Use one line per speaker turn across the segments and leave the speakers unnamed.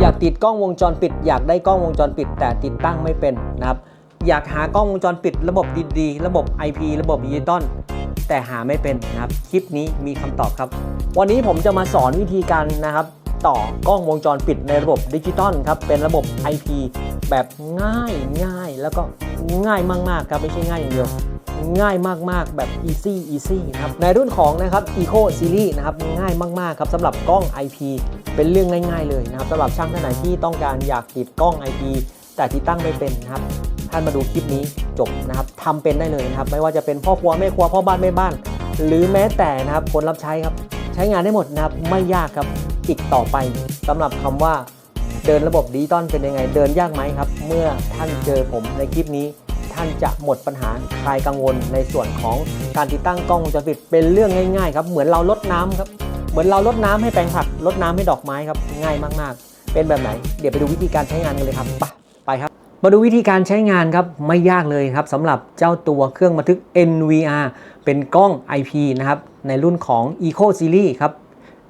อยากติดกล้องวงจรปิด อยากได้กล้องวงจรปิด แต่ติดตั้งไม่เป็นนะครับ อยากหากล้องวงจรปิด ระบบดีๆ ระบบ IP ระบบดิจิตอลแต่หาไม่เป็นนะครับ คลิปนี้มีคำตอบครับ วันนี้ผมจะมาสอนวิธีการนะครับ ต่อกล้องวงจรปิดในระบบดิจิตอลครับ เป็นระบบ IP แบบง่ายง่ายแล้วก็ง่ายมากๆครับไม่ใช่ง่ายอย่างเดียว ง่ายมากๆแบบ easy easy นะครับในรุ่นของนะครับ eco series นะครับง่ายมากๆครับสำหรับกล้อง IP เป็นเรื่องง่ายๆเลยนะครับสำหรับช่างท่านไหนที่ต้องการอยากติดกล้อง IP แต่ที่ตั้งไม่เป็นนะครับ ท่านมาดูคลิปนี้จบนะครับทำเป็นได้เลยนะครับ ไม่ว่าจะเป็นพ่อครัวแม่ครัวพ่อบ้านแม่บ้าน หรือแม้แต่นะครับคนรับใช้ครับ ใช้งานได้หมดนะครับไม่ยากครับอีกต่อไปสำหรับคำว่าเดินระบบดิจิตอลเป็นยังไง เดินยากไหมครับ เมื่อท่านเจอผมในคลิปนี้ ท่านจะหมดปัญหาคลายกังวลในส่วนของการติดตั้งกล้องวงจรปิดเป็นเรื่องง่ายๆครับเหมือนเราลดน้ำครับเหมือนเราลดน้ำให้แปลงผักลดน้ำให้ดอกไม้ครับง่ายมากๆ เป็นแบบไหน เดี๋ยวไปดูวิธีการใช้งานกันเลยครับไปไปครับ มาดูวิธีการใช้งานครับไม่ยากเลยครับสำหรับเจ้าตัวเครื่องบันทึก NVR เป็นกล้อง IP นะครับในรุ่นของ Eco Series ครับ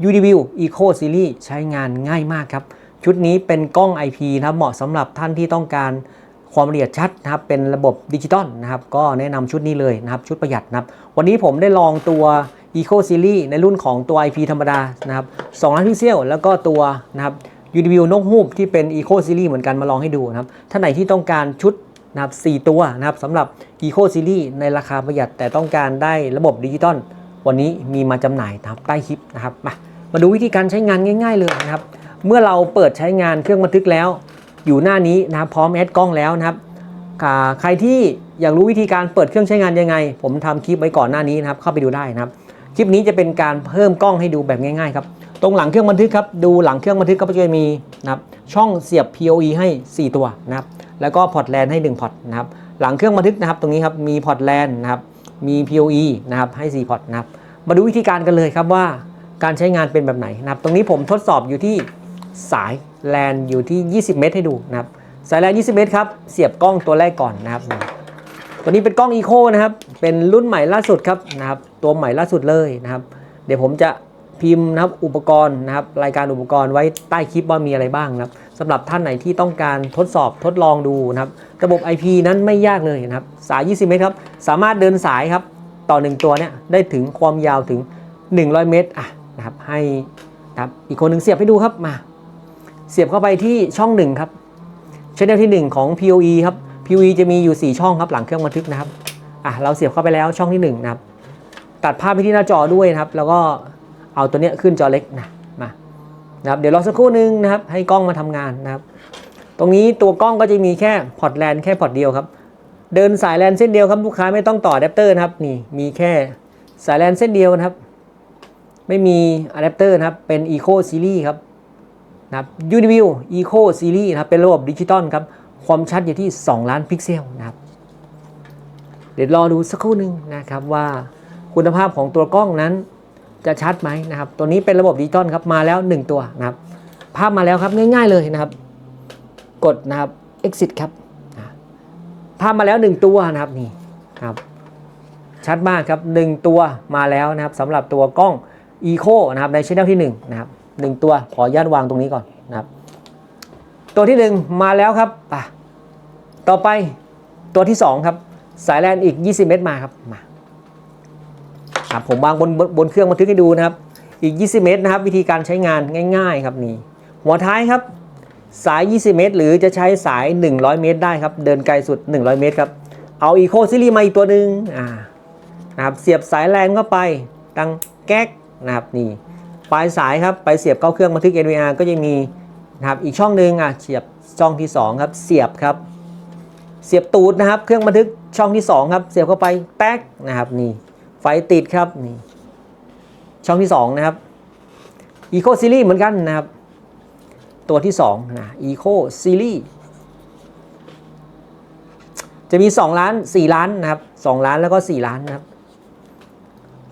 UDView Eco Series ใช้งานง่ายมากครับชุดนี้เป็นกล้อง IP นะครับเหมาะสำหรับท่านที่ต้องการ ความละเอียดชัดนะครับเป็นระบบดิจิตอลนะครับก็แนะนำชุดนี้เลยนะครับชุดประหยัดนะครับวันนี้ผมได้ลองตัว Eco Series ในรุ่นของตัว IP ธรรมดานะครับ2ล้านพิกเซลแล้วก็ตัวนะครับ UDView นกฮูกที่เป็น Eco Series เหมือนกันมาลองให้ดูนะครับท่านไหนที่ต้องการชุดนะครับ4ตัวนะครับสำหรับ Eco Series ในราคาประหยัด แต่ต้องการได้ระบบดิจิตอลวันนี้มีมาจำหน่ายนะครับใต้คลิปนะครับมามาดูวิธีการใช้งานง่าย ๆเลยนะครับเมื่อเราเปิดใช้งานเครื่องบันทึกแล้ว อยู่หน้านี้นะครับพร้อมแอดกล้องแล้วนะครับใครที่อยากรู้วิธีการเปิดเครื่องใช้งานยังไง ผมทำคลิปไว้ก่อนหน้านี้นะครับเข้าไปดูได้นะครับ คลิปนี้จะเป็นการเพิ่มกล้องให้ดูแบบง่ายๆครับตรงหลังเครื่องบันทึกครับดูหลังเครื่องบันทึกก็จะมีนะครับช่องเสียบ PoE ให้ 4 ตัวนะครับแล้วก็พอร์ตแลนให้1พอร์ตนะครับหลังเครื่องบันทึกนะครับตรงนี้ครับมีพอร์ตแลนนะครับมี PoE นะครับให้4พอร์ตนะครับมาดูวิธีการกันเลยครับว่าการใช้งานเป็นแบบไหนนะครับตรงนี้ผมทดสอบอยู่ที่ สายแลนอยู่ที่ 20 เมตรให้ดูนะครับ สายแลน 20 เมตรครับ เสียบกล้องตัวแรกก่อนนะครับ ตัวนี้เป็นกล้อง Eco นะครับ เป็นรุ่นใหม่ล่าสุดครับนะครับ ตัวใหม่ล่าสุดเลยนะครับ เดี๋ยวผมจะพิมพ์นะครับอุปกรณ์นะครับรายการอุปกรณ์ไว้ใต้คลิปว่ามีอะไรบ้างนะครับสำหรับท่านไหนที่ต้องการทดสอบทดลองดูนะครับ ระบบ IP นั้นไม่ยากเลยนะครับ สาย 20 เมตรครับ สามารถเดินสายครับ ต่อ 1 ตัวเนี่ยได้ถึงความยาวถึง 100 เมตรอะนะครับให้นะครับอีกคนหนึ่งเสียบให้ดูครับมา เสียบเข้าไปที่ช่อง1ครับช anel ที่ 1 ของ PoE ครับ PoE จะมีอยู่ 4 ช่องครับหลังเครื่องบันทึกนะครับอะเราเสียบเข้าไปแล้วช่องที่1นะครับตัดภาพไปที่หน้าจอด้วยนะครับ แล้วก็เอาตัวเนี้ยขึ้นจอเล็กนะมานะครับเดี๋ยวรอสักครู่นึงนะครับ ให้กล้องมาทำงานนะครับ ตรงนี้ตัวกล้องก็จะมีแค่พอร์ตแลนแค่พอร์ตเดียวครับ เดินสายแลนเส้นเดียวครับลูกค้าไม่ต้องต่ออะแดปเตอร์นะครับนี่มีแค่สายแลนเส้นเดียวนะครับ ไม่มีอะแดปเตอร์นะครับเป็น Eco Series ครับ นะครับ Uniview Eco Series นะครับเป็นระบบดิจิตอลครับ ความชัดอยู่ที่ 2 ล้านพิกเซลนะครับ เดี๋ยวรอดูสักครู่หนึ่งนะครับว่าคุณภาพของตัวกล้องนั้นจะชัดไหมนะครับ ตัวนี้เป็นระบบดิจิตอลครับมาแล้ว 1 ตัวนะครับ ภาพมาแล้วครับง่ายๆเลยนะครับ กดนะครับ exit ครับ ภาพมาแล้ว 1 ตัวนะครับนี่ครับชัดมากครับ 1 ตัวมาแล้วนะครับสำหรับตัวกล้อง Eco นะครับในช่องที่1นะครับ หนึ่งตัว ขอญาตวางตรงนี้ก่อนนะครับ ตัวที่ 1 มาแล้วครับอะต่อไปตัวที่ 2 ครับ สายแลนอีก 20 เมตรมาครับมาครับผมวางบนบนบนเครื่องบันทึกให้ดูนะครับ อีก 20 เมตรนะครับ วิธีการใช้งานง่าย ๆ ครับนี่หัวท้ายครับสาย 20 เมตร หรือจะใช้สาย 100 เมตรได้ครับ เดินไกลสุด 100 เมตรครับ เอาอีโคซิลีมาอีกตัวหนึ่งอ่านะครับ เสียบสายแรงเข้าไป ดังแก๊กนะครับนี่ ปลายสายครับไปเสียบเข้าเครื่องบันทึก NVR ก็จะมีนะครับอีกช่องหนึ่งอะเสียบช่องที่สองครับเสียบครับ เสียบตูดนะครับ เครื่องบันทึกช่องที่2ครับเสียบเข้าไปแป๊กนะครับนี่ไฟติดครับนี่ช่องที่2นะครับ Eco Series เหมือนกันนะครับ ตัวที่2นะ Eco Series จะมี 2 ล้าน 4 ล้านนะครับ 2 ล้านแล้วก็ 4 ล้านนะครับ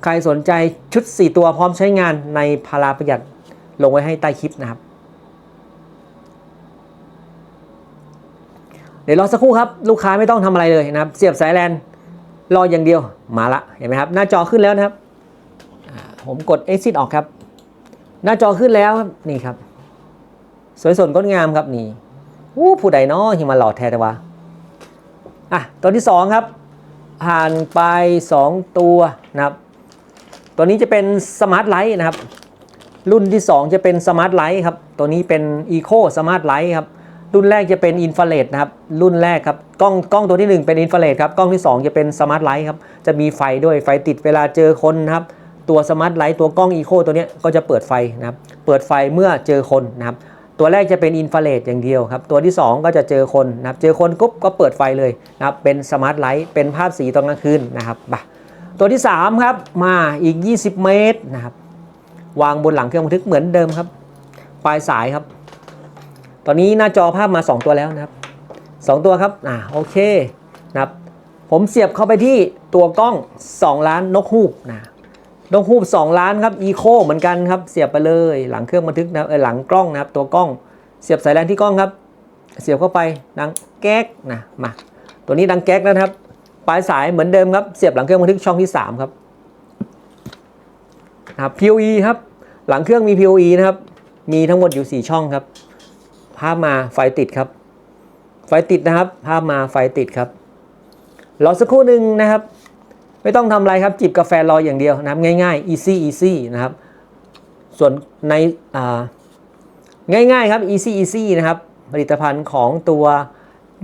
ใครสนใจชุด 4 ตัวพร้อมใช้งานในพาราประหยัดลงไว้ให้ใต้คลิปนะครับ เดี๋ยวรอสักครู่ครับ ลูกค้าไม่ต้องทำอะไรเลยนะครับ เสียบสายแลนรออย่างเดียวมาละเห็นไหมครับ หน้าจอขึ้นแล้วนะครับ ผมกด exit ออกครับ หน้าจอขึ้นแล้วครับนี่ครับ สวยสดงดงามครับนี่อู้ผู้ใดเนาะที่มาหล่อแท้แต่ว่าอะตัวที่สองครับ ผ่านไป 2 ตัวนะครับ ตัวนี้จะเป็นสมาร์ทไลท์นะครับ รุ่นที่ 2 จะเป็นสมาร์ทไลท์ครับ ตัวนี้เป็น Eco Smart Light ครับ รุ่นแรกจะเป็นอินฟราเรดนะครับ รุ่นแรกครับ กล้องกล้องตัวที่ 1 เป็นอินฟราเรดครับ กล้องที่ 2 จะเป็นสมาร์ทไลท์ครับ จะมีไฟด้วย ไฟติดเวลาเจอคนนะครับ ตัวสมาร์ทไลท์ตัวกล้อง Eco ตัวนี้ก็จะเปิดไฟนะครับ เปิดไฟเมื่อเจอคนนะครับ ตัวแรกจะเป็นอินฟราเรดอย่างเดียวครับ ตัวที่ 2 ก็จะเจอคนนะครับ เจอคนปุ๊บก็เปิดไฟเลยนะครับ เป็นสมาร์ทไลท์ เป็นภาพสีตอนกลางคืนนะครับบ่ะ ตัวที่ 3 ครับ มาอีก 20 เมตรนะครับวางบนหลังเครื่องบันทึกเหมือนเดิมครับ ปลายสายครับ ตอนนี้หน้าจอภาพมา 2 ตัวแล้วนะครับ 2 ตัวครับอ่าโอเคนะครับผมเสียบเข้าไปที่ตัวกล้อง 2 ล้านนกฮูกนะนกฮูก2ล้านครับอีโคเหมือนกันครับ เสียบไปเลยหลังเครื่องบันทึกนะเออหลังกล้องนะครับ ตัวกล้อง เสียบสายแลนที่กล้องครับ เสียบเข้าไปดังแก๊กนะมาตัวนี้ดังแก๊กแล้วนะครับ ปลายสายเหมือนเดิมครับ เสียบหลังเครื่องบันทึกช่องที่ 3 ครับนะครับ PoE ครับ หลังเครื่องมี PoE นะครับ มีทั้งหมดอยู่ 4 ช่องครับ ภาพมาไฟติดครับ ไฟติดนะครับ ภาพมาไฟติดครับ รอสักครู่หนึ่งนะครับ ไม่ต้องทำอะไรครับ จิบกาแฟรออย่างเดียวนะครับ ง่ายๆ easy easy นะครับ ส่วนในอ่าง่ายๆครับ easy easy นะครับ ผลิตภัณฑ์ของตัว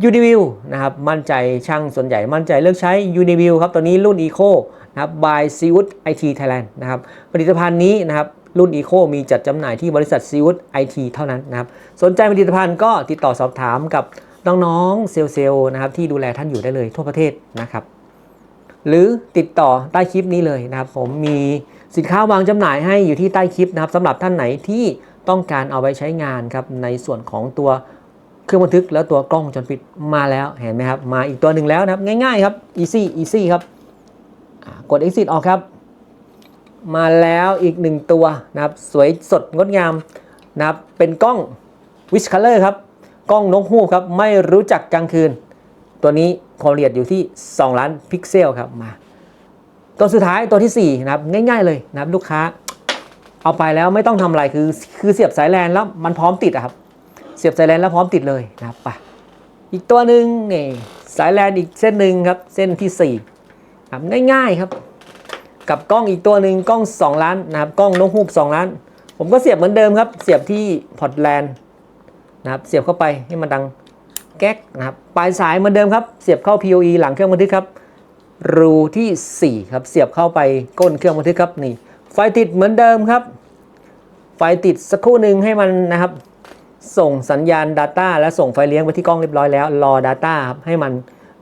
Uniview นะครับมั่นใจช่างส่วนใหญ่มั่นใจเลือกใช้ Uniview ครับตัวนี้รุ่น Eco นะครับ by s e a w o o d IT Thailand นะครับผลิตภัณฑ์นี้นะครับรุ่น Eco มีจัดจำหน่ายที่บริษัท s e a w o o d IT เท่านั้นนะครับสนใจผลิตภัณฑ์ก็ติดต่อสอบถามกับน้องๆเซลล์นะครับที่ดูแลท่านอยู่ได้เลยทั่วประเทศนะครับหรือติดต่อใต้คลิปนี้เลยนะครับ ผมมีสินค้าวางจำหน่ายให้อยู่ที่ใต้คลิปนะครับสำหรับท่านไหนที่ต้องการเอาไปใช้งานครับในส่วนของตัว เครื่องบันทึกแล้วตัวกล้องวงจรปิดมาแล้วเห็นไหมครับ มาอีกตัวหนึ่งแล้วนะครับ ง่ายๆครับ easy easy ครับกด exit ออกครับ มาแล้วอีกหนึ่งตัวนะครับ สวยสดงดงามนะครับ เป็นกล้อง Wish Color ครับ กล้องนกฮูกครับ ไม่รู้จักกลางคืน ตัวนี้ความละเอียดอยู่ที่ 2 ล้านพิกเซลครับมา ตัวสุดท้ายตัวทีสี่4 นะครับ ง่ายๆเลยนะครับลูกค้า เอาไปแล้วไม่ต้องทำอะไรคือคือเสียบสายแลนแล้วมันพร้อมติดอะครับ เสียบสายแลนแล้วพร้อมติดเลยนะครับไปอีกตัวหนึ่งนี่สายแลนอีกเส้นหนึ่งครับ เส้นที่ 4 ครับง่ายๆครับ กับกล้องอีกตัวหนึ่งกล้อง 2 ล้านนะครับกล้องนกฮูก2 ล้าน ผมก็เสียบเหมือนเดิมครับ เสียบที่พอร์ตแลนนะครับเสียบเข้าไปให้มันดังแก๊กนะครับปลายสายเหมือนเดิมครับ เสียบเข้า PoE หลังเครื่องบันทึกครับรูที่ 4 ครับ เสียบเข้าไปก้นเครื่องบันทึกครับนี่ไฟติดเหมือนเดิมครับ ไฟติดสักครู่หนึ่งให้มันนะครับ ส่งสัญญาณ Data และส่งไฟเลี้ยงไปที่กล้องเรียบร้อยแล้ว รอ Data ครับให้มัน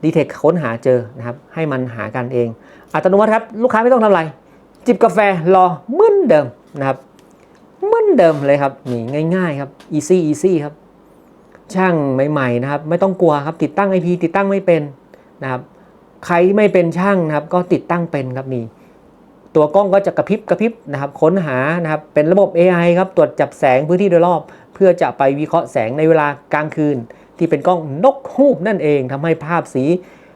ดีเทคค้นหาเจอนะครับ ให้มันหากันเอง อัตโนมัติครับ ลูกค้าไม่ต้องทำอะไร จิบกาแฟรอเหมือนเดิมนะครับเหมือนเดิมเลยครับนี่ง่ายๆครับ easy easy ครับ ช่างใหม่ๆนะครับ ไม่ต้องกลัวครับติดตั้ง IP ติดตั้งไม่เป็นนะครับ ใครไม่เป็นช่างนะครับ ก็ติดตั้งเป็นครับนี่ ตัวกล้องก็จะกระพริบกระพริบนะครับค้นหานะครับเป็นระบบ AI ครับตรวจจับแสงพื้นที่โดยรอบ เพื่อจะไปวิเคราะห์แสงในเวลากลางคืน ที่เป็นกล้องนกฮูกนั่นเองทำให้ภาพสี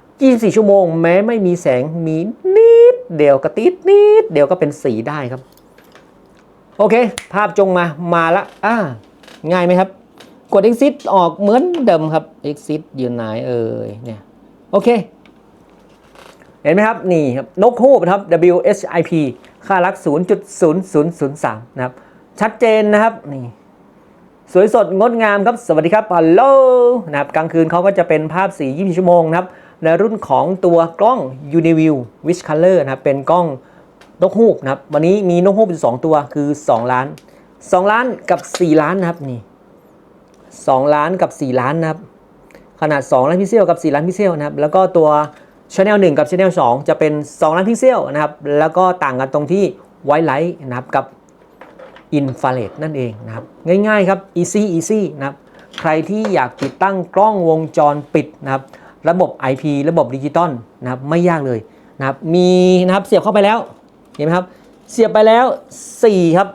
24 ชั่วโมง แม้ไม่มีแสงมีนิดเดียวกระติดนิดเดียวก็เป็นสีได้ครับ โอเค ภาพจงมามาละอ่าง่ายไหมครับ กด exit ออกเหมือนเดิมครับ exit อยู่ไหนเอ่ยเนี่ยโอเค เห็นไหมครับ นี่ครับ นกฮูกนะครับ WHIP ค่ารัก 0.0003 นะครับ ชัดเจนนะครับ นี่ สวยสดงดงามครับ สวัสดีครับฮัลโหลนะครับ กลางคืนเขาก็จะเป็นภาพสี24ชั่วโมงนะครับ ในรุ่นของตัวกล้อง Uniview Wish Color นะครับ เป็นกล้องนกฮูกนะครับ วันนี้มีนกฮูกอยู่ 2 ตัวคือ 2 ล้าน 2 ล้านกับ 4 ล้านนะครับ นี่ 2 ล้านกับ 4 ล้านนะครับ ขนาด 2 ล้านพิเซลกับ 4 ล้านพิเซลนะครับ แล้วก็ตัว Channel 1 กับ Channel 2 จะเป็น 2 ล้านพิกเซลนะครับ แล้วก็ต่างกันตรงที่ White Light นะครับกับ Infrared นั่นเองนะครับ ง่ายๆครับ easy easy นะครับ ใครที่อยากติดตั้งกล้องวงจรปิดนะครับ ระบบ IP ระบบดิจิตอลนะครับไม่ยากเลยนะครับ มีนะครับเสียบเข้าไปแล้ว เห็นไหมครับ เสียบไปแล้ว 4 ครับ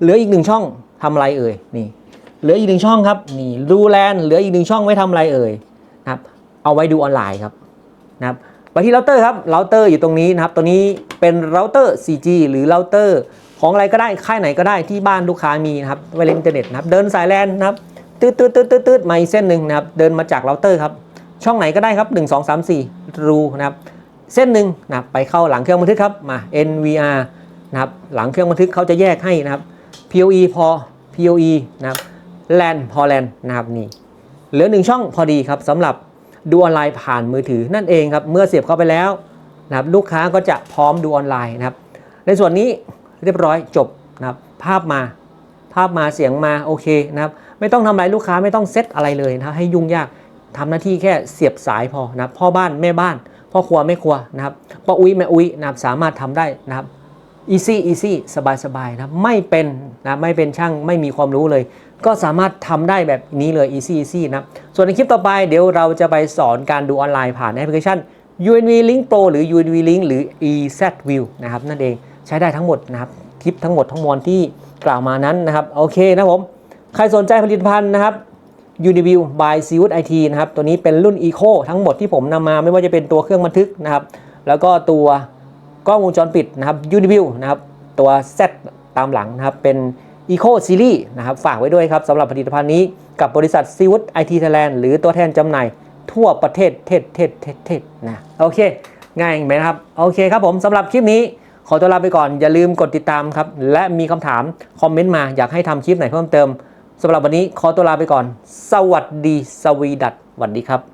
เหลืออีกหนึ่งช่องทำอะไรเอ่ย นี่ เหลืออีกหนึ่งช่องครับ นี่รูแลนเหลืออีกหนึ่งช่องไว้ทำอะไรเอ่ยนะครับ เอาไว้ดูออนไลน์ครับ นะครับไปที่เราเตอร์ครับเราเตอร์อยู่ตรงนี้นะครับ ตัวนี้เป็นเราเตอร์ 4G หรือเราเตอร์ของอะไรก็ได้ค่ายไหนก็ได้ที่บ้านลูกค้ามีนะครับไวเลนอินเทอร์เน็ตนะครับ เดินสายแลนนะครับตืดตืดตืดตืดตืดมาอีกเส้นหนึ่งนะครับ เดินมาจากเราเตอร์ครับ ช่องไหนก็ได้ครับ 1 2 3 4 รูนะครับ เส้นหนึ่งนะครับไปเข้าหลังเครื่องบันทึกครับมา NVR นะครับหลังเครื่องบันทึกเขาจะแยกให้นะครับ PoE พอ PoE นะครับ LAN พอ LAN นะครับนี่เหลือหนึ่งช่องพอดีครับสำหรับ ดูออนไลน์ผ่านมือถือนั่นเองครับเมื่อเสียบเข้าไปแล้วนะครับลูกค้าก็จะพร้อมดูออนไลน์นะครับ ในส่วนนี้เรียบร้อยจบนะครับภาพมาภาพมาเสียงมาโอเคนะครับไม่ต้องทำอะไรลูกค้าไม่ต้องเซตอะไรเลยนะให้ยุ่งยากทำหน้าที่แค่เสียบสายพอนะครับพ่อบ้านแม่บ้านพ่อครัวแม่ครัวนะครับป้าอุ้ยแม่อุ้ยนะครับสามารถทำได้นะครับ easy easy สบายสบายนะไม่เป็นนะไม่เป็นช่างไม่มีความรู้เลย ก็สามารถทำได้แบบนี้เลย easy easy นะ ส่วนในคลิปต่อไปเดี๋ยวเราจะไปสอนการดูออนไลน์ผ่านแอปพลิเคชัน UNV Link Pro หรือ UNV Link หรือ EZView นะครับนั่นเองใช้ได้ทั้งหมดนะครับคลิปทั้งหมดทั้งมวลที่กล่าวมานั้นนะครับโอเคนะผมใครสนใจผลิตภัณฑ์นะครับ Uniview by s e w o o IT นะครับตัวนี้เป็นรุ่น Eco ทั้งหมดที่ผมนำมาไม่ว่าจะเป็นตัวเครื่องบันทึกนะครับแล้วก็ตัวกล้องวงจรปิดนะครับ Uniview นะครับตัว Z ตามหลังนะครับเป็น Eco Series นะครับฝากไว้ด้วยครับสำหรับผลิตภัณฑ์นี้กับบริษัท s e a w o o d IT Thailand หรือตัวแทนจำหน่ายทั่วประเทศเทศเทศเทศเทศนะโอเค ง่ายไหมครับ โอเคครับผมสำหรับคลิปนี้ขอตัวลาไปก่อนอย่าลืมกดติดตามครับ และมีคำถาม คอมเมนต์มาอยากให้ทำคลิปไหนเพิ่มเติมสำหรับวันนี้ขอตัวลาไปก่อน สวัสดีสวีดัตสวัสดีครับ